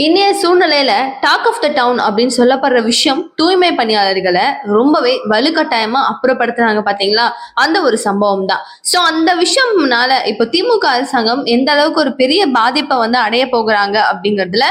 இன்றைய சூழ்நிலையில talk of the down அப்படின்னு சொல்லப்படுற விஷயம் தூய்மை பணியாளர்களை ரொம்பவே வலுக்கட்டாயமா அப்புறப்படுத்துறாங்க பாத்தீங்களா? அந்த ஒரு சம்பவம் தான் ஸோ அந்த விஷயம்னால இப்போ திமுக அரசாங்கம் எந்த அளவுக்கு ஒரு பெரிய பாதிப்பை வந்து அடைய போகிறாங்க அப்படிங்கிறதுல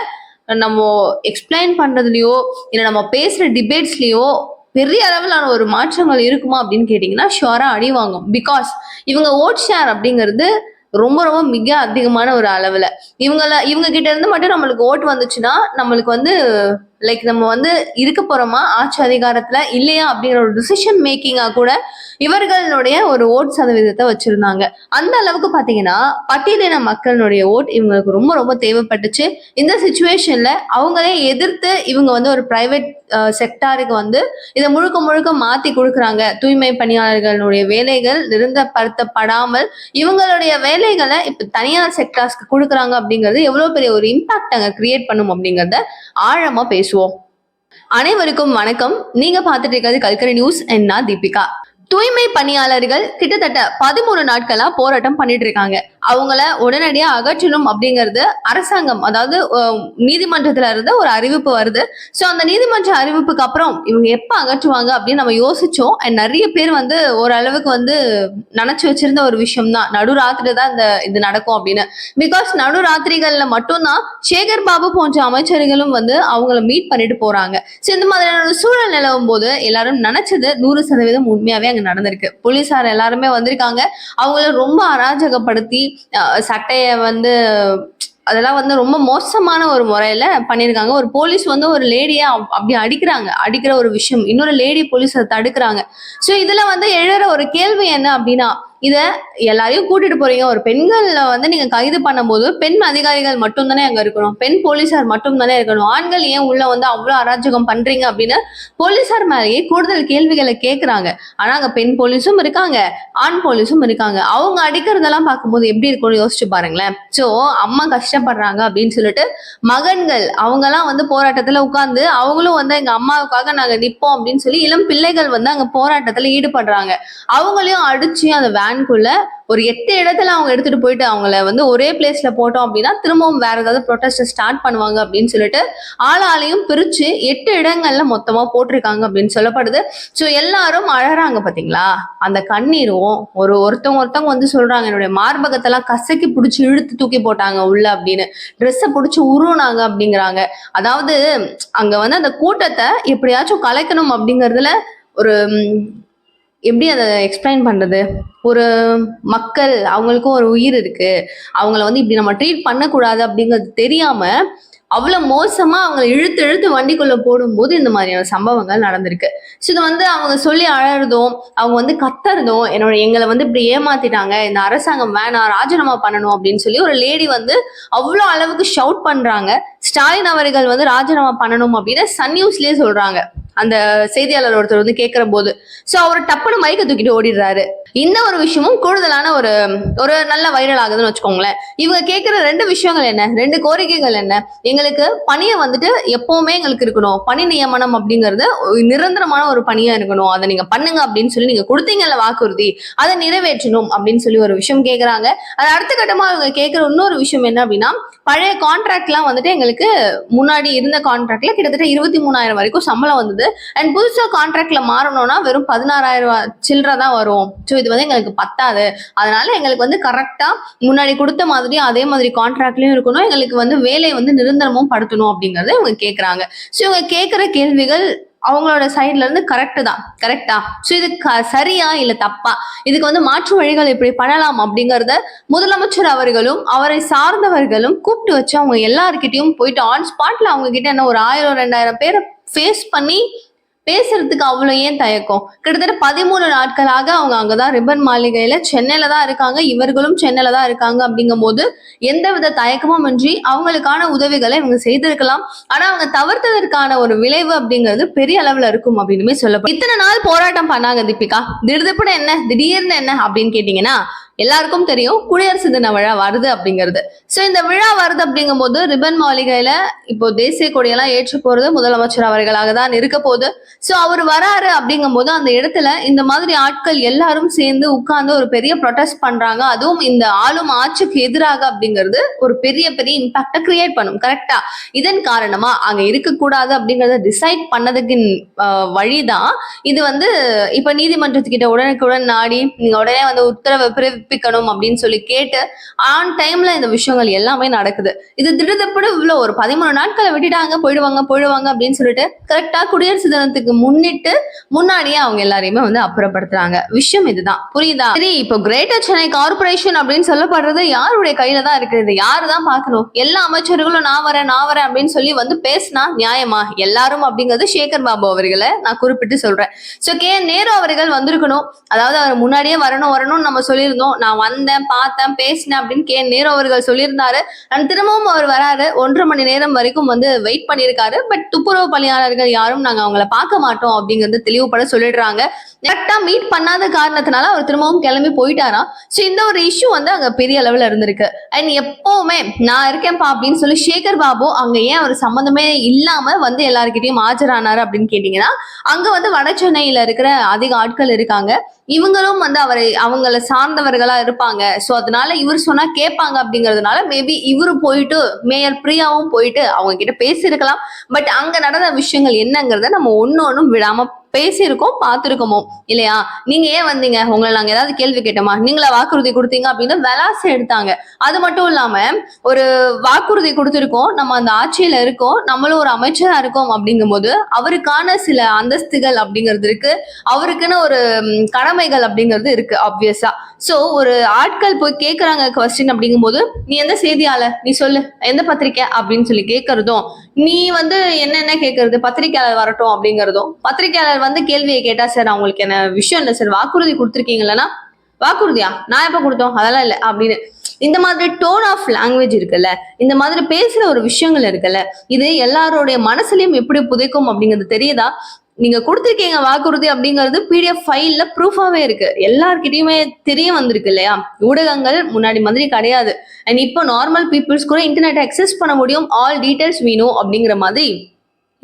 நம்ம எக்ஸ்பிளைன் பண்றதுலயோ இல்லை நம்ம பேசுற டிபேட்ஸ்லயோ பெரிய அளவிலான ஒரு மாற்றங்கள் இருக்குமா அப்படின்னு கேட்டிங்கன்னா ஷுவராக அடி வாங்கும். பிகாஸ் இவங்க ஓட் ஷேர் அப்படிங்கிறது ரொம்ப ரொம்ப மிக அதிகமான ஒரு அளவில். இவங்கள இவங்க கிட்ட இருந்து மட்டும் நம்மளுக்கு ஓட்டு வந்துச்சுன்னா நம்மளுக்கு வந்து லைக் நம்ம வந்து இருக்க போறோமா? ஆட்சி அதிகாரத்துல இல்லையா அப்படிங்கிற ஒரு டிசிஷன் மேக்கிங்கா கூட இவர்களுடைய ஒரு ஓட் சதவீதத்தை வச்சிருந்தாங்க. அந்த அளவுக்கு பாத்தீங்கன்னா பட்டியலின மக்களுடைய ஓட் இவங்களுக்கு ரொம்ப ரொம்ப தேவைப்பட்டுச்சு. இந்த சுச்சுவேஷன்ல அவங்களே எதிர்த்து இவங்க வந்து ஒரு பிரைவேட் செக்டாருக்கு வந்து இதை முழுக்க முழுக்க மாத்தி கொடுக்குறாங்க. தூய்மை பணியாளர்களுடைய வேலைகள் நிரந்தரப்படுத்தப்படாமல் இவங்களுடைய வேலைகளை இப்ப தனியார் செக்டார்ஸ்க்கு கொடுக்குறாங்க அப்படிங்கிறது எவ்வளவு பெரிய ஒரு இம்பாக்ட் அங்க கிரியேட் பண்ணும் அப்படிங்கறத ஆழமா பேசுவோம். அனைவருக்கும் வணக்கம். நீங்க பார்த்துட்டு இருக்கிறது கல்கரி நியூஸ் என்ன தீபிகா. தூய்மை பணியாளர்கள் கிட்டத்தட்ட பதிமூணு நாட்களா போராட்டம் பண்ணிட்டு இருக்காங்க. அவங்கள உடனடியாக அகற்றணும் அப்படிங்கிறது அரசாங்கம் அதாவது நீதிமன்றத்துல இருந்து ஒரு அறிவிப்பு வருது. ஸோ அந்த நீதிமன்ற அறிவிப்புக்கு அப்புறம் இவங்க எப்ப அகற்றுவாங்க அப்படின்னு நம்ம யோசிச்சோம். அண்ட் நிறைய பேர் வந்து ஓரளவுக்கு வந்து நினைச்சு வச்சிருந்த ஒரு விஷயம் தான். நடுராத்திரி தான் இந்த இது நடக்கும் அப்படின்னு. பிகாஸ் நடுராத்திரிகள்ல மட்டும்தான் சேகர் பாபு போன்ற அமைச்சர்களும் வந்து அவங்கள மீட் பண்ணிட்டு போறாங்க. ஸோ இந்த மாதிரியான சூழல் நிலவும் போது எல்லாரும் நினைச்சது நூறு சதவீதம் உண்மையாவே அங்க நடந்திருக்கு. போலீசார் எல்லாருமே வந்திருக்காங்க. அவங்கள ரொம்ப அராஜகப்படுத்தி சட்டையை வந்து அதெல்லாம் வந்து ரொம்ப மோசமான ஒரு முறையில பண்ணியிருக்காங்க ஒரு போலீஸ் வந்து ஒரு லேடியை அப்படி அடிக்கிறாங்க. அடிக்கிற ஒரு விஷயம். இன்னொரு லேடி போலீஸ் அதை தடுக்கிறாங்க. ஸோ இதுல வந்து எழுற ஒரு கேள்வி என்ன அப்படின்னா இத எல்லாரையும் கூட்டிட்டு போறீங்க. ஒரு பெண்கள்ல வந்து நீங்க கைது பண்ணும்போது பெண் அதிகாரிகள் மட்டும் தானே அங்க இருக்கணும். பெண் போலீசார் மட்டும் தானே இருக்கணும். ஆண்கள் ஏன் உள்ள வந்து அவ்வளவு அராஜகம் பண்றீங்க அப்படின்னு போலீசார் மேலேயே கூடுதல் கேள்விகளை கேட்கறாங்க ஆனா அங்க பெண் போலீஸும் இருக்காங்க. ஆண் போலீஸும் இருக்காங்க. அவங்க அடிக்கிறதெல்லாம் பார்க்கும்போது எப்படி இருக்கும்னு யோசிச்சு பாருங்களேன். சோ அம்மா கஷ்டம் கஷ்டப்படுறாங்க அப்படின்னு சொல்லிட்டு மகன்கள் அவங்கெல்லாம் வந்து போராட்டத்துல உட்கார்ந்து அவங்களும் வந்து எங்க அம்மாவுக்காக நாங்க நிப்போம் அப்படின்னு சொல்லி இளம் பிள்ளைகள் வந்து அங்க போராட்டத்துல ஈடுபடுறாங்க. அவங்களையும் அடிச்சு அந்த வேன்குள்ள ஒரு எட்டு இடத்துல அவங்க எடுத்துட்டு போயிட்டு அவங்கள வந்து ஒரே பிளேஸ்ல போட்டோம் அப்படின்னா திரும்பவும் வேற ஏதாவது ப்ரொட்டஸ்ட் ஸ்டார்ட் பண்ணுவாங்க அப்படின்னு சொல்லிட்டு ஆளாலையும் பிரிச்சு எட்டு இடங்கள்ல மொத்தமா போட்டிருக்காங்க அப்படின்னு சொல்லப்படுது. ஸோ எல்லாரும் அழறாங்க பாத்தீங்களா? அந்த கண்ணீரும் ஒரு ஒருத்தவங்க ஒருத்தவங்க வந்து சொல்றாங்க என்னுடைய மார்பகத்தெல்லாம் கசக்கி பிடிச்சி இழுத்து தூக்கி போட்டாங்க உள்ள அப்படின்னு. ட்ரெஸ்ஸை பிடிச்சி உருவினாங்க அப்படிங்கிறாங்க. அதாவது அங்க வந்து அந்த கூட்டத்தை எப்படியாச்சும் கலைக்கணும் அப்படிங்கறதுல ஒரு எப்படி அதை எக்ஸ்பிளைன் பண்ணுறது ஒரு மக்கள் அவங்களுக்கும் ஒரு உயிர் இருக்குது அவங்கள வந்து இப்படி நம்ம ட்ரீட் பண்ணக்கூடாது அப்படிங்கிறது தெரியாமல் அவ்வளோ மோசமாக அவங்கள இழுத்து இழுத்து வண்டிக்குள்ளே போடும்போது இந்த மாதிரியான சம்பவங்கள் நடந்திருக்கு. ஸோ இது வந்து அவங்க சொல்லி அழறதும் அவங்க வந்து கத்துறதும் என்னோட எங்களை வந்து இப்படி ஏமாத்திட்டாங்க இந்த அரசாங்கம் வேணாம் ராஜினாமா பண்ணணும் அப்படின்னு சொல்லி ஒரு லேடி வந்து அவ்வளோ அளவுக்கு ஷவுட் பண்ணுறாங்க ஸ்டாலின் அவர்கள் வந்து ராஜினாமா பண்ணணும் அப்படின்னு சன் நியூஸ்லேயே சொல்கிறாங்க அந்த செய்தியாளர் ஒருத்தர் வந்து கேட்கிற போது. ஸோ அவர் டப்புன்னு மயக்க தூக்கிட்டு ஓடிடுறாரு. இந்த ஒரு விஷயமும் கூடுதலான ஒரு ஒரு நல்ல வைரல் ஆகுதுன்னு வச்சுக்கோங்களேன். இவங்க கேட்கிற ரெண்டு விஷயங்கள் என்ன? ரெண்டு கோரிக்கைகள் என்ன? எங்களுக்கு பணியை வந்துட்டு எப்பவுமே எங்களுக்கு இருக்கணும். பணி நியமனம் அப்படிங்கிறது நிரந்தரமான ஒரு பணியா இருக்கணும். அதை நீங்க பண்ணுங்க அப்படின்னு சொல்லி நீங்க கொடுத்தீங்கல்ல வாக்குறுதி அதை நிறைவேற்றணும் அப்படின்னு சொல்லி ஒரு விஷயம் கேட்கறாங்க அது அடுத்த கட்டமா அவங்க கேட்கிற இன்னொரு விஷயம் என்ன அப்படின்னா பழைய கான்ட்ராக்ட்லாம் வந்துட்டு எங்களுக்கு முன்னாடி இருந்த கான்ட்ராக்ட்ல கிட்டத்தட்ட இருபத்தி மூணாயிரம் வரைக்கும் சம்பளம் வந்தது. அண்ட் புதுசா கான்ட்ராக்ட்ல மாறணும்னா வெறும் பதினாறாயிரம் ரூபாய் சில்லற தான் வரும். ஸோ இது வந்து எங்களுக்கு பத்தாது. அதனால எங்களுக்கு வந்து கரெக்டா முன்னாடி கொடுத்த மாதிரி அதே மாதிரி கான்ட்ராக்ட்லயும் இருக்கணும். எங்களுக்கு வந்து வேலை வந்து நிரந்தரமும் படுத்தணும் அப்படிங்கறத இவங்க கேக்குறாங்க. ஸோ இவங்க கேட்கிற கேள்விகள் அவங்களோட சைட்ல இருந்து கரெக்டு தான். கரெக்டா ஸோ இது க- சரியா இல்ல தப்பா? இதுக்கு வந்து மாற்று வழிகள் இப்படி பண்ணலாம் அப்படிங்கறத முதலமைச்சர் அவர்களும் அவரை சார்ந்தவர்களும் கூப்பிட்டு வச்சு அவங்க எல்லார்கிட்டயும் போயிட்டு ஆன் ஸ்பாட்ல அவங்க கிட்ட என்ன ஒரு ஆயிரம் ரெண்டாயிரம் பேரை ஃபேஸ் பண்ணி பேசுறதுக்கு அவ்வளோ ஏன் தயக்கம்? கிட்டத்தட்ட பதிமூணு நாட்களாக அவங்க அங்கதான் ரிப்பன் மாளிகையில சென்னையில தான் இருக்காங்க. இவர்களும் சென்னையில தான் இருக்காங்க அப்படிங்கும் போது எந்தவித தயக்கமும் இன்றி அவங்களுக்கான உதவிகளை இவங்க செய்திருக்கலாம். ஆனா அவங்க தவிர்த்ததற்கான ஒரு விளைவு அப்படிங்கிறது பெரிய அளவுல இருக்கும் அப்படின்னுமே சொல்லப்படும் இத்தனை நாள் போராட்டம் பண்ணாங்க தீபிகா. திடுதிப்புன்னு என்ன? திடீர்னு என்ன அப்படின்னு கேட்டீங்கன்னா எல்லாருக்கும் தெரியும் குடியரசு தின விழா வருது அப்படிங்கிறது. ஸோ இந்த விழா வருது அப்படிங்கும்போது ரிபன் மாளிகையில இப்போ தேசிய கொடியெல்லாம் ஏற்ற போறது முதலமைச்சர் அவர்களாக தான் இருக்க போகுது ஸோ அவர் வராரு அப்படிங்கும்போது அந்த இடத்துல இந்த மாதிரி ஆட்கள் எல்லாரும் சேர்ந்து உட்கார்ந்து ஒரு பெரிய ப்ரொடெஸ்ட் பண்றாங்க. அதுவும் இந்த ஆளும் ஆட்சிக்கு எதிராக அப்படிங்கிறது ஒரு பெரிய பெரிய இம்பாக்டை கிரியேட் பண்ணும். கரெக்டா இதன் காரணமா அங்க இருக்கக்கூடாது அப்படிங்கறத டிசைட் பண்ணதுக்கு வழிதான் இது வந்து இப்ப நீதிமன்றத்துக்கிட்ட உடனுக்குடன் நாடி நீங்க உடனே வந்து உத்தரவை பிறப்பிக்கணும் அப்படின்னு சொல்லி கேட்டு ஆன் டைம்ல இந்த விஷயங்கள் எல்லாமே நடக்குது. இது திடுதப்படு இவ்வளவு ஒரு பதிமூணு நாட்களை விட்டுட்டாங்க போயிடுவாங்க போயிடுவாங்க அப்படின்னு சொல்லிட்டு கரெக்டா குடியரசு தினத்துக்கு முன்னிட்டு முன்னாடியே அவங்க எல்லாரையுமே வந்து அப்புறப்படுத்துறாங்க. விஷயம் இதுதான். புரியுதா? சரி இப்போ கிரேட்டர் சென்னை கார்பரேஷன் அப்படின்னு சொல்லப்படுறது யாருடைய கையில தான் இருக்குது? யாரு தான் பார்க்கணும்? எல்லா அமைச்சர்களும் நான் வரேன் நான் வரேன் அப்படின்னு சொல்லி வந்து பேசினா நியாயமா? எல்லாரும் அப்படிங்கிறது சேகர் பாபு அவர்களை நான் குறிப்பிட்டு சொல்றேன். சோ கே நேரு அவர்கள் வந்திருக்கணும். அதாவது அவர் முன்னாடியே வரணும் வரணும்னு நம்ம சொல்லியிருந்தோம். நான் வந்தேன் பார்த்தேன் பேசினேன் அப்படின்னு கே. நேரு அவர்கள் சொல்லியிருந்தாரு. அண்ட் திரும்பவும் அவர் வராரு. ஒன்றரை மணி நேரம் வரைக்கும் வந்து வெயிட் பண்ணியிருக்காரு. பட் துப்புரவு பணியாளர்கள் யாரும் நாங்க அவங்கள பார்க்க மாட்டோம் அப்படிங்கறது தெளிவுபட சொல்லிடுறாங்க. கரெக்டா மீட் பண்ணாத காரணத்தினால அவர் திரும்பவும் கிளம்பி போயிட்டாராம். ஸோ இந்த ஒரு இஷ்யூ வந்து அங்க பெரிய அளவில் இருந்திருக்கு. அண்ட் எப்பவுமே நான் இருக்கேன்ப்பா அப்படின்னு சொல்லி சேகர் பாபு அங்க ஏன் அவர் சம்மந்தமே இல்லாம வந்து எல்லாருக்கிட்டையும் ஆஜரானாரு அப்படின்னு கேட்டீங்கன்னா அங்க வந்து வட சென்னையில இருக்கிற அதிக ஆட்கள் இருக்காங்க. இவங்களும் வந்து அவரை அவங்கள சார்ந்தவர்களா இருப்பாங்க. ஸோ அதனால இவர் சொன்னா கேட்பாங்க அப்படிங்கறதுனால மேபி இவரு போயிட்டு மேயர் பிரியாவும் போயிட்டு அவங்க கிட்ட பேசியிருக்கலாம். பட் அங்க நடந்த விஷயங்கள் என்னங்கிறத நம்ம ஒன்னு ஒன்றும் விடாம பேசியிருக்கோம் பார்த்துருக்கோமோ? இல்லையா? நீங்க ஏன் வந்தீங்க? உங்களை நாங்க ஏதாவது கேள்வி கேட்டோமா? நீங்களா வாக்குறுதி கொடுத்தீங்க அப்படின்னு விளாச எடுத்தாங்க. அது மட்டும் இல்லாம ஒரு வாக்குறுதி கொடுத்துருக்கோம் நம்ம அந்த ஆட்சியில இருக்கோம் நம்மளும் ஒரு அமைச்சரா இருக்கோம் அப்படிங்கும்போது அவருக்கான சில அந்தஸ்துகள் அப்படிங்கிறது இருக்கு. அவருக்குன்னு ஒரு கடமைகள் அப்படிங்கிறது இருக்கு ஆப்வியஸா சோ ஒரு ஆட்கள் போய் கேக்குறாங்க கொஸ்டின் அப்படிங்கும்போது நீ எந்த செய்தியாளர்? நீ சொல்லு. எந்த பத்திரிக்கை? அப்படின்னு சொல்லி கேட்கறதும் நீ வந்து என்னென்ன கேட்கறது பத்திரிக்கையாளர் வரட்டும் அப்படிங்கறதும். பத்திரிக்கையாளர் வந்து கேள்வியை கேட்டா சார் அவங்களுக்கு என்ன விஷயம் இல்லை சார். வாக்குறுதி கொடுத்துருக்கீங்களா வாக்குறுதியா? நான் எப்ப கொடுத்தோம்? அதெல்லாம் இல்லை அப்படின்னு. இந்த மாதிரி டோன் ஆஃப் லாங்குவேஜ் இருக்குல்ல இந்த மாதிரி பேசுற ஒரு விஷயங்கள் இருக்குல்ல இது எல்லாருடைய மனசுலயும் எப்படி புதைக்கும் அப்படிங்கிறது தெரியுதா? நீங்க கொடுத்துருக்கீங்க வாக்குறுதி அப்படிங்கிறது பிடிஎஃப் ஃபைல்ல ப்ரூஃபாவே இருக்கு. எல்லார்கிட்டயுமே தெரிய வந்திருக்கு இல்லையா? ஊடகங்கள் முன்னாடி மாதிரி கிடையாது. அண்ட் இப்போ நார்மல் பீப்புள்ஸ் கூட இன்டர்நெட் அக்சஸ் பண்ண முடியும். ஆல் டீடைல்ஸ் வீணும் அப்படிங்கிற மாதிரி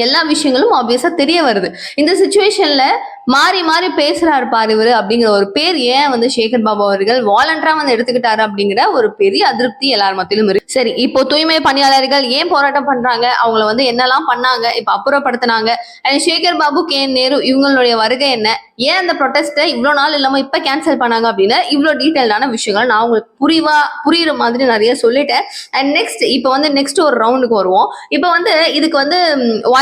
எல்லா விஷயங்களும் ஆப்வியஸா தெரிய வருது. இந்த சுச்சுவேஷன்ல மாறி மாறி பேசுறாரு பாரு இவரு அப்படிங்கிற ஒரு பேர் ஏன் வந்து சேகர் பாபு அவர்கள் வாலண்டரா வந்து எடுத்துக்கிட்டாரு அப்படிங்கிற ஒரு பெரிய அதிருப்தி எல்லார் மத்தியிலும் இருக்கு. சரி இப்போ தூய்மை பணியாளர்கள் ஏன் போராட்டம் பண்றாங்க? அவங்கள வந்து என்னெல்லாம் பண்ணாங்க? இப்ப அப்புறப்படுத்தினாங்க. And Sekar Babu K. Nehru இவங்களுடைய வருகை என்ன? ஏன் அந்த ப்ரொடெஸ்ட்டை இவ்வளோ நாள் இல்லாம இப்ப கேன்சல் பண்ணாங்க அப்படின்னு இவ்வளோ டீட்டெயில்டான விஷயங்கள் நான் உங்களுக்கு புரிவா புரியுற மாதிரி நிறைய சொல்லிட்டேன். அண்ட் நெக்ஸ்ட் இப்போ வந்து நெக்ஸ்ட் ஒரு ரவுண்டுக்கு வருவோம். இப்போ வந்து இதுக்கு வந்து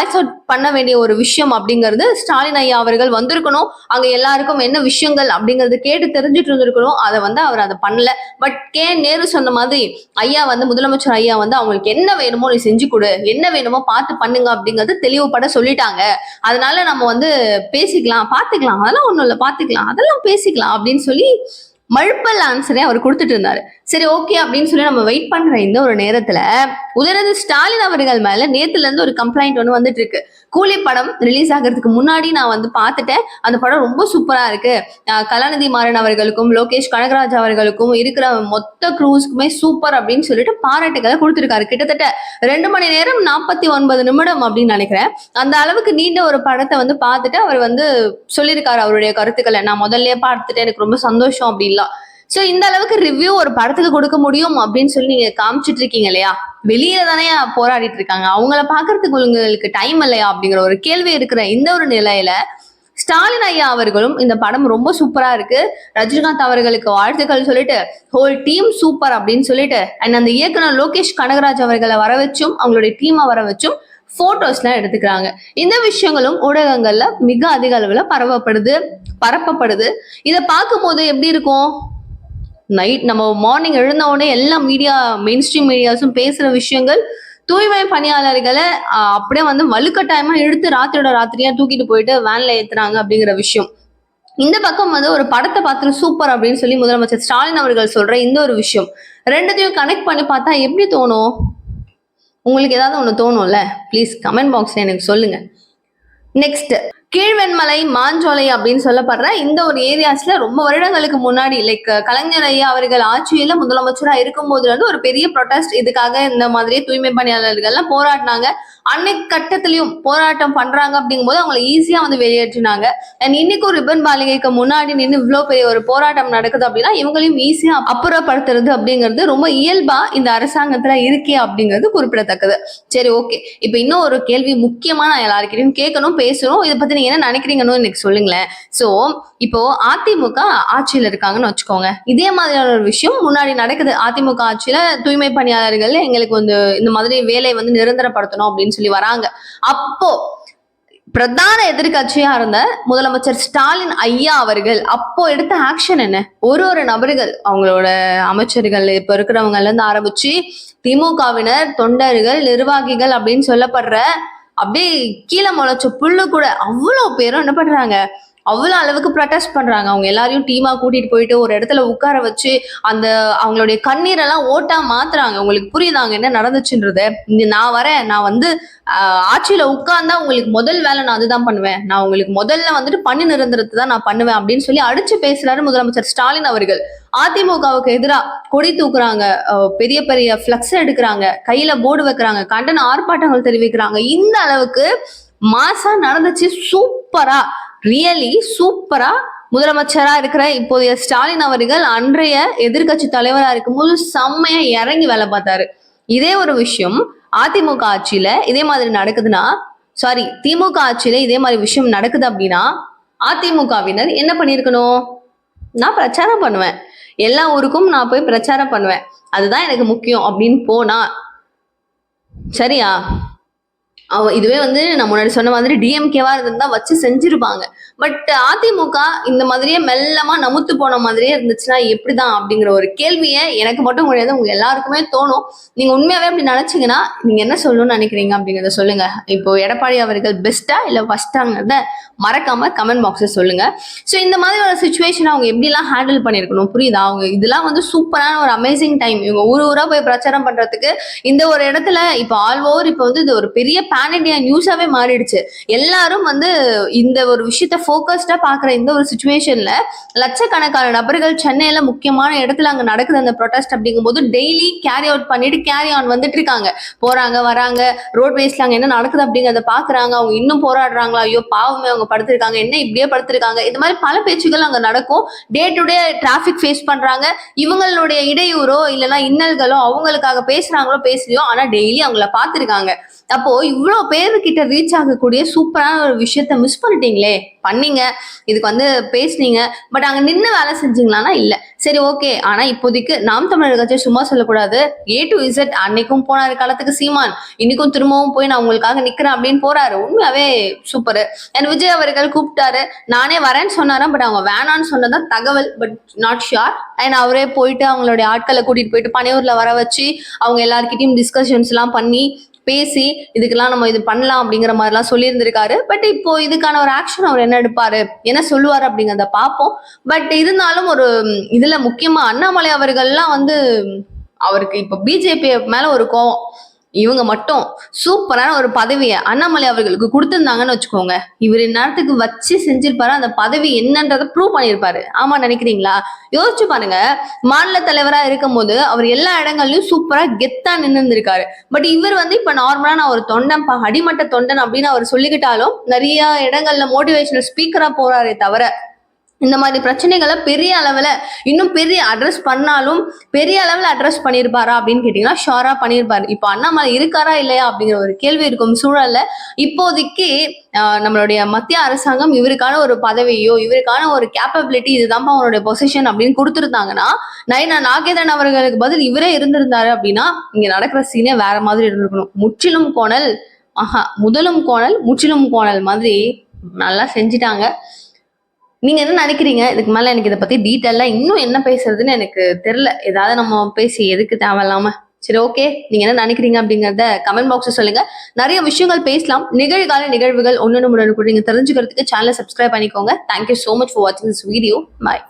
வாய்ஸ் அவுட் பண்ண வேண்டிய ஒரு விஷயம் அப்படிங்கிறது ஸ்டாலின் ஐயா அவர்கள் வந்திருக்கணும். அங்க எல்லாருக்கும் என்ன விஷயங்கள் அப்படிங்கறது கேட்டு தெரிஞ்சுட்டு இருந்திருக்கணும். அதை வந்து அவர் அதை பண்ணல. பட் கே நேரு சொன்ன மாதிரி ஐயா வந்து முதலமைச்சர் ஐயா வந்து அவங்களுக்கு என்ன வேணுமோ நீ செஞ்சு கொடு. என்ன வேணுமோ பார்த்து பண்ணுங்க அப்படிங்கறது தெளிவுபட சொல்லிட்டாங்க. அதனால நம்ம வந்து பேசிக்கலாம் பார்த்துக்கலாம். அதெல்லாம் ஒண்ணும் இல்லை பார்த்துக்கலாம். அதெல்லாம் பேசிக்கலாம் அப்படின்னு சொல்லி மழுப்பல் ஆன்சரே அவர் கொடுத்துட்டு இருந்தாரு. சரி ஓகே அப்படின்னு சொல்லி நம்ம வெயிட் பண்ற இந்த ஒரு நேரத்துல உதயநிதி ஸ்டாலின் அவர்கள் மேல நேத்துல இருந்து ஒரு கம்ப்ளைண்ட் ஒன்று வந்துட்டு இருக்கு. கூலி படம் ரிலீஸ் ஆகிறதுக்கு முன்னாடி நான் வந்து பார்த்துட்டேன். அந்த படம் ரொம்ப சூப்பரா இருக்கு. கலாநிதி மாறன் அவர்களுக்கும் லோகேஷ் கனகராஜ் அவர்களுக்கும் இருக்கிற மொத்த க்ரூஸ்க்குமே சூப்பர் அப்படின்னு சொல்லிட்டு பாராட்டுகளை கொடுத்துருக்காரு. கிட்டத்தட்ட ரெண்டு மணி நேரம் நாற்பத்தி ஒன்பது நிமிடம் அப்படின்னு நினைக்கிறேன். அந்த அளவுக்கு நீண்ட ஒரு படத்தை வந்து பார்த்துட்டு அவர் வந்து சொல்லியிருக்காரு அவருடைய கருத்துக்களை. நான் முதல்ல பார்த்துட்டு எனக்கு ரொம்ப சந்தோஷம் அப்படின்லாம். சோ இந்த அளவுக்கு ரிவ்யூ ஒரு படத்துக்கு கொடுக்க முடியும் அப்படின்னு சொல்லி நீங்க காமிச்சிட்டு இருக்கீங்க இல்லையா? வெளியில தானே போராடிட்டு இருக்காங்க. அவங்கள பாக்குறதுக்கு உங்களுக்கு டைம் இல்லையா அப்படிங்கிற ஒரு கேள்வி இருக்கிற இந்த ஒரு நிலையில ஸ்டாலின் ஐயா அவர்களும் இந்த படம் ரொம்ப சூப்பரா இருக்கு. ரஜினிகாந்த் அவர்களுக்கு வாழ்த்துக்கள் சொல்லிட்டு ஹோல் டீம் சூப்பர் அப்படின்னு சொல்லிட்டு அண்ட் அந்த இயக்குனர் லோகேஷ் கனகராஜ் அவர்களை வர வச்சும் அவங்களுடைய டீமை வர வச்சும் போட்டோஸ்லாம் எடுத்துக்கிறாங்க. இந்த விஷயங்களும் ஊடகங்கள்ல மிக அதிக அளவுல பரவப்படுது பரப்பப்படுது. இதை பார்க்கும்போது எப்படி இருக்கும்? நைட் நம்ம மார்னிங் எழுந்த உடனே எல்லா மீடியா மெயின் ஸ்ட்ரீம் மீடியாஸும் பேசுற விஷயங்கள் தூய்மை பணியாளர்களை அப்படியே வந்து வலுக்கட்டாயமா எடுத்து ராத்திரியோட ராத்திரியா தூக்கிட்டு போயிட்டு வேன்ல ஏத்துறாங்க அப்படிங்கிற விஷயம். இந்த பக்கம் வந்து ஒரு படத்தை பார்த்துட்டு சூப்பர் அப்படின்னு சொல்லி முதலமைச்சர் ஸ்டாலின் அவர்கள் சொல்ற இந்த ஒரு விஷயம். ரெண்டுத்தையும் கனெக்ட் பண்ணி பார்த்தா எப்படி தோணும்? உங்களுக்கு ஏதாவது ஒன்று தோணும்ல? ப்ளீஸ் கமெண்ட் பாக்ஸ்ல எனக்கு சொல்லுங்க. நெக்ஸ்ட் கீழ்வெண்மலை மாஞ்சோலை அப்படின்னு சொல்லப்படுற இந்த ஒரு ஏரியாஸ்ல ரொம்ப வருடங்களுக்கு முன்னாடி லைக் கலைஞர் ஐயா அவர்கள் ஆட்சியில முதலமைச்சரா இருக்கும் போதுல இருந்து ஒரு பெரிய ப்ரொடெஸ்ட் இதுக்காக இந்த மாதிரி தூய்மை பணியாளர்கள்லாம் போராடினாங்க. அன்னைக்கு கட்டத்திலயும் போராட்டம் பண்றாங்க அப்படிங்கும்போது அவங்களை ஈஸியா வந்து வெளியேற்றினாங்க. அண்ட் இன்னைக்கு ஒரு ரிப்பன் பாலிகைக்கு முன்னாடி நின்று இவ்வளவு பெரிய ஒரு போராட்டம் நடக்குது அப்படின்னா இவங்களையும் ஈஸியா அப்புறப்படுத்துறது அப்படிங்கிறது ரொம்ப இயல்பா இந்த அரசாங்கத்துல இருக்கே அப்படிங்கிறது குறிப்பிடத்தக்கது. சரி ஓகே இப்போ இன்னும் ஒரு கேள்வி முக்கியமா நான் எல்லாருக்கிட்டையும் கேட்கணும் பேசணும். இதை பத்தி நீங்க என்ன நினைக்கிறீங்கன்னு எனக்கு சொல்லுங்களேன். சோ இப்போ அதிமுக ஆட்சியில இருக்காங்கன்னு வச்சுக்கோங்க. இதே மாதிரியான ஒரு விஷயம் முன்னாடி நடக்குது. அதிமுக ஆட்சியில தூய்மை பணியாளர்கள் எங்களுக்கு வந்து இந்த மாதிரி வேலையை வந்து நிரந்தரப்படுத்தணும் அப்படின்னு சொல்லி வராங்க. அப்போ பிரதான எதிர்க்கட்சியா இருந்த முதலமைச்சர் ஸ்டாலின் ஐயா அவர்கள் அப்போ எடுத்த ஆக்ஷன் என்ன? ஒரு ஒரு நபர்கள் அவங்களோட அமைச்சர்கள் இப்ப இருக்கிறவங்கல இருந்து ஆரம்பிச்சு திமுகவினர் தொண்டர்கள் நிர்வாகிகள் அப்படின்னு சொல்லப்படுற அப்படியே கீழே முளைச்ச புல்லு கூட அவ்வளவு பேரும் என்ன பண்றாங்க? அவ்வளோ அளவுக்கு ப்ரொட்டஸ்ட் பண்ணுறாங்க அவங்க எல்லாரையும் டீமாக கூட்டிகிட்டு போயிட்டு ஒரு இடத்துல உட்கார வச்சு அந்த அவங்களுடைய கண்ணீரெல்லாம் ஓட்டா மாத்துறாங்க. உங்களுக்கு புரியுதாங்க என்ன நடந்துச்சுன்றது? இங்கே நான் வரேன். நான் வந்து ஆட்சியில் உட்கார்ந்தா உங்களுக்கு முதல் வேலை நான் அதுதான் பண்ணுவேன். நான் உங்களுக்கு முதல்ல வந்துட்டு பண்ணி நிரந்தரத்தை தான் நான் பண்ணுவேன் அப்படின்னு சொல்லி அடிச்சு பேசுறாரு முதலமைச்சர் ஸ்டாலின் அவர்கள். அதிமுகவுக்கு எதிராக கொடி தூக்குறாங்க. பெரிய பெரிய ஃப்ளக்ஸ் எடுக்கிறாங்க. கையில போர்டு வைக்கிறாங்க. கண்டன ஆர்ப்பாட்டங்கள் தெரிவிக்கிறாங்க. இந்த அளவுக்கு மாசா நடந்துச்சு. சூப்பரா. ரியலி சூப்பரா முதலமைச்சரா இருக்கிற இப்போதைய ஸ்டாலின் அவர்கள் அன்றைய எதிர்க்கட்சி தலைவரா இருக்கும்போது செம்மையா இறங்கி வேலை பார்த்தாரு. இதே ஒரு விஷயம் அதிமுக ஆட்சியில இதே மாதிரி நடக்குதுன்னா சாரி திமுக ஆட்சியில இதே மாதிரி விஷயம் நடக்குது அப்படின்னா அதிமுகவினர் என்ன பண்ணியிருக்கணும்? நான் பிரச்சாரம் பண்ணுவேன். எல்லா ஊருக்கும் நான் போய் பிரச்சாரம் பண்ணுவேன். அதுதான் எனக்கு முக்கியம் அப்படின்னு போனா சரியா? அவ இதுவே வந்து நான் முன்னாடி சொன்ன மாதிரி டிஎம்கேவா இருந்தா வச்சு செஞ்சிருப்பாங்க. பட் அதிமுக இந்த மாதிரியே மெல்லமா நமுத்து போன மாதிரியே இருந்துச்சுன்னா எப்படிதான் அப்படிங்கிற ஒரு கேள்வியை எனக்கு மட்டும் கிடையாது உங்க எல்லாருக்குமே தோணும். நீங்க உண்மையாவே அப்படி நினைச்சீங்கன்னா நீங்க என்ன சொல்லணும்னு நினைக்கிறீங்க அப்படிங்கறத சொல்லுங்க. இப்போ எடப்பாடி அவர்கள் பெஸ்டா இல்ல ஃபர்ஸ்டாங்கிறத மறக்காம கமெண்ட் பாக்ஸ்ல சொல்லுங்க. ஸோ இந்த மாதிரி ஒரு சுச்சுவேஷன் அவங்க எப்படிலாம் ஹேண்டில் பண்ணியிருக்கணும்? புரியுதா? அவங்க இதெல்லாம் வந்து சூப்பரான ஒரு அமேசிங் டைம் இவங்க ஊர் ஊரா போய் பிரச்சாரம் பண்றதுக்கு இந்த ஒரு இடத்துல இப்போ ஆல் ஓவர் இப்போ வந்து இது ஒரு பெரிய பேன் இண்டியா நியூஸாவே மாறிடுச்சு. எல்லாரும் வந்து இந்த ஒரு விஷயத்த ஃபோக்கஸ்டா பாக்குற இந்த ஒரு சுச்சுவேஷன்ல லட்சக்கணக்கான நபர்கள் சென்னையில முக்கியமான இடத்துல அங்க நடக்குது அந்த ப்ரொடெஸ்ட் அப்படிங்கும்போது டெய்லி கேரி அவுட் பண்ணிட்டு கேரி ஆன் வந்துட்டு இருக்காங்க. போறாங்க வராங்க ரோட்வேஸ்ல அங்க என்ன நடக்குது அப்படிங்கறத பாக்குறாங்க அவங்க இன்னும் போராடுறாங்களா? ஐயோ பாவமே அவங்க படுத்திருக்காங்க. என்ன இப்படியே படுத்திருக்காங்க? இந்த மாதிரி பல பேச்சுகள் அங்க நடக்கும். Day to day traffic face பண்றாங்க. இவங்களுடைய இடையூறோ இல்லைன்னா இன்னல்களோ அவங்களுக்காக பேசுறாங்களோ பேசலையோ ஆனா டெய்லி அவங்கள பாத்துருக்காங்க அப்போ இவ்வளோ பேர்கிட்ட ரீச் ஆகக்கூடிய சூப்பரான ஒரு விஷயத்த மிஸ் பண்ணிட்டீங்களே. பண்ணீங்க. இதுக்கு வந்து பேசுனீங்க. பட் அங்கே நின்று வேலை செஞ்சீங்களானா இல்லை. சரி ஓகே ஆனால் இப்போதைக்கு நாம் தமிழர் கட்சி சும்மா சொல்லக்கூடாது. ஏ டு இசட் அன்னைக்கும் போனார் காலத்துக்கு சீமான். இன்னைக்கும் திரும்பவும் போய் நான் உங்களுக்காக நிற்கிறேன் அப்படின்னு போறாரு. உண்மையாவே சூப்பர் என் விஜய் அவர்கள் கூப்பிட்டாரு. நானே வரேன்னு சொன்னாராம் பட் அவங்க வேணான்னு சொன்னதா தகவல். பட் நாட் ஷியோர் அண்ட் அவரே போயிட்டு அவங்களுடைய ஆட்களை கூட்டிட்டு போயிட்டு பனையூர்ல வர வச்சு அவங்க எல்லார்கிட்டயும் டிஸ்கஷன்ஸ் எல்லாம் பண்ணி பேசி இதுக்கெல்லாம் நம்ம இது பண்ணலாம் அப்படிங்கிற மாதிரிலாம் சொல்லியிருந்திருக்காரு. பட் இப்போ இதுக்கான ஒரு ஆக்ஷன் அவர் என்ன எடுப்பாரு என்ன சொல்லுவார் அப்படிங்கிறத பார்ப்போம். பட் இருந்தாலும் ஒரு இதுல முக்கியமா அண்ணாமலை அவர்கள்லாம் வந்து அவருக்கு இப்போ பிஜேபி மேல ஒரு கோவம். இவங்க மட்டும் சூப்பரான ஒரு பதவியை அண்ணாமலை அவர்களுக்கு கொடுத்துருந்தாங்கன்னு வச்சுக்கோங்க. இவர் நேரத்துக்கு வச்சு செஞ்சிருப்பாரு அந்த பதவி என்னன்றதை ப்ரூவ் பண்ணியிருப்பாரு ஆமா நினைக்கிறீங்களா? யோசிச்சு பாருங்க. மாநில தலைவரா இருக்கும்போது அவர் எல்லா இடங்கள்லயும் சூப்பரா கெத்தா நின்று இருந்திருக்காரு பட் இவர் வந்து இப்ப நார்மலா நான் ஒரு தொண்டன் அடிமட்ட தொண்டன் அப்படின்னு அவர் சொல்லிக்கிட்டாலும் நிறைய இடங்கள்ல மோட்டிவேஷனல் ஸ்பீக்கரா போறாரே தவிர இந்த மாதிரி பிரச்சனைகளை பெரிய அளவில் இன்னும் பெரிய அட்ரஸ் பண்ணாலும் பெரிய அளவில் அட்ரஸ் பண்ணியிருப்பாரா அப்படின்னு கேட்டிங்கன்னா ஷோராக பண்ணியிருப்பாரு இப்போ அண்ணாமலை இருக்காரா இல்லையா அப்படிங்கிற ஒரு கேள்வி இருக்கும் சூழல்ல இப்போதைக்கு நம்மளுடைய மத்திய அரசாங்கம் இவருக்கான ஒரு பதவியோ இவருக்கான ஒரு கேப்பபிலிட்டி இதுதான்ப்பா அவருடைய பொசிஷன் அப்படின்னு கொடுத்துருந்தாங்கன்னா நைனா நாகேந்திரன் அவர்களுக்கு பதில் இவரே இருந்திருந்தாரு அப்படின்னா இங்கே நடக்கிற சீனே வேற மாதிரி இருந்திருக்கணும். முற்றிலும் கோணல் ஆஹா முதலும் கோணல் முற்றிலும் கோணல் மாதிரி நல்லா செஞ்சிட்டாங்க. நீங்க என்ன நினைக்கிறீங்க? இதுக்கு மேல எனக்கு இதை பத்தி டீட்டெயிலா இன்னும் என்ன பேசுறதுன்னு எனக்கு தெரியல. ஏதாவது நம்ம பேசி எதுக்கு தேவையில்லாம. சரி ஓகே நீங்க என்ன நினைக்கிறீங்க அப்படிங்கறத கமெண்ட் பாக்ஸ் சொல்லுங்க. நிறைய விஷயங்கள் பேசலாம். நிகழ்கால நிகழ்வுகள் ஒன்னு முன்னாடி கூட நீங்க தெரிஞ்சுக்கிறதுக்கு சேனலை சப்ஸ்கிரைப் பண்ணிக்கோங்க. Thank you so much for வாட்சிங் திஸ் வீடியோ பாய்